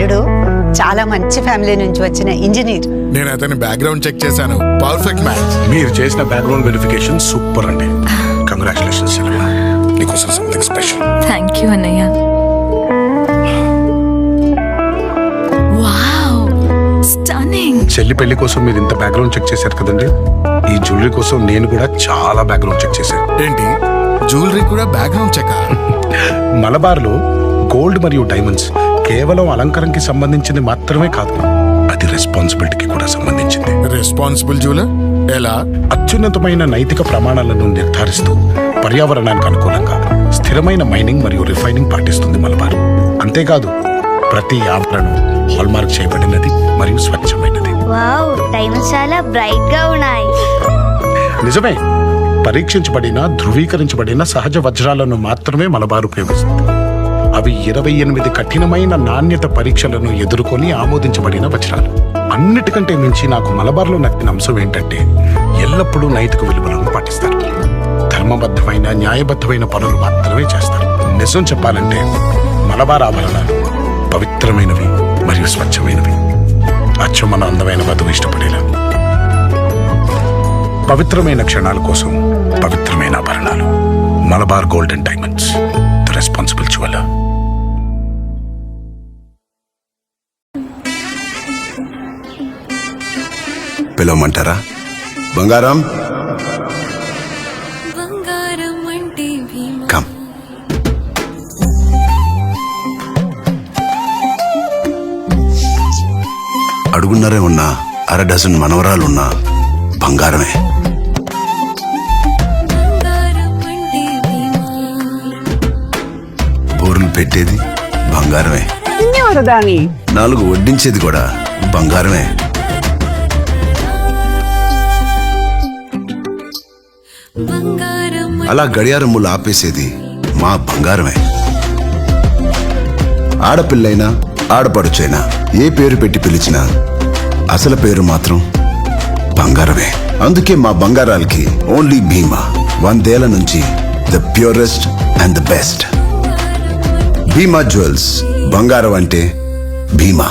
అల్లుడు చాలా మంచి ఫ్యామిలీ నుంచి వచ్చిన ఇంజనీర్. నేను అతని బ్యాక్గ్రౌండ్ చెక్ చేశాను. పర్ఫెక్ట్ మ్యాచ్ మీరు చేసిన బ్యాక్గ్రౌండ్ వెరిఫికేషన్ సూపర్ అండి. కంగ్రాచులేషన్స్ నీకోసం సంథింగ్ స్పెషల్ థ్యాంక్ యూ అన్నయ్య. వావ్ స్టన్నింగ్ చెల్లి పెళ్ళి కోసం మీరు ఇంత బ్యాక్గ్రౌండ్ చెక్ చేశారు కదండి? ఈ జ్యువెలరీ కోసం నేను కూడా చాలా బ్యాక్గ్రౌండ్ చెక్ చేశాను. ఏంటి? జ్యువెలరీ కూడా బ్యాక్గ్రౌండ్ చెక్ మలబార్లో గోల్డ్ మరియు డైమండ్స్ కేవలం అలంకరణకి సంబంధించింది మాత్రమే కాదు అది రెస్పాన్సిబిలిటీకి కూడా సంబంధించింది. రెస్పాన్సిబుల్ జ్యువెలర్ ఎలా? అత్యున్నతమైన నైతిక ప్రమాణాలను నిర్ధారిస్తూ పర్యావరణానికి అనుకూలంగా స్థిరమైన మైనింగ్ మరియు రిఫైనింగ్ పాటిస్తుంది మలబార్. అంతేకాదు ప్రతి ఆభరణం హాల్మార్క్ చేయబడినది మరియు స్వచ్ఛమైనది. వావ్ డైమండ్స్ చాలా బ్రైట్గా ఉన్నాయి. నిజమే పరీక్షించబడిన ధృవీకరించబడిన సహజ వజ్రాలను మాత్రమే మలబార్ ఉపయోగిస్తుంది. అవి ఇరవై ఎనిమిది కఠినమైన నాణ్యత పరీక్షలను ఎదుర్కొని ఆమోదించబడిన వచనాలు. అన్నిటికంటే మించి నాకు మలబార్లో నచ్చిన అంశం ఏంటంటే ఎల్లప్పుడూ నైతిక విలువలను పాటిస్తారు. ధర్మబద్ధమైన న్యాయబద్ధమైన పనులు మాత్రమే చేస్తారు. నిజం చెప్పాలంటే మలబార్ ఆభరణాలు పవిత్రమైనవి మరియు స్వచ్ఛమైనవి. అచ్చం మన అందమైన వధువు ఇష్టపడేలా. పవిత్రమైన క్షణాల కోసం పవిత్రమైన ఆభరణాలు. Malabar gold and diamonds. The responsible jeweller పిలవమంటారా? బంగారం? కమ్. అడుగున్నరే ఉన్నా అర డజన్ మనవరాలున్నా బంగారమే. బోర్లు పెట్టేది బంగారమే. నాలుగు వడ్డించేది కూడా బంగారమే. అలా గడియారములు ఆపేసేది మా బంగారమే. ఆడపిల్లైనా ఆడపడుచైనా ఏ పేరు పెట్టి పిలిచినా అసలు పేరు మాత్రం బంగారమే. అందుకే మా బంగారాలకి ఓన్లీ భీమా. వందేళ్ళ నుంచి the purest and the best Bhima jewels బంగారం అంటే భీమా.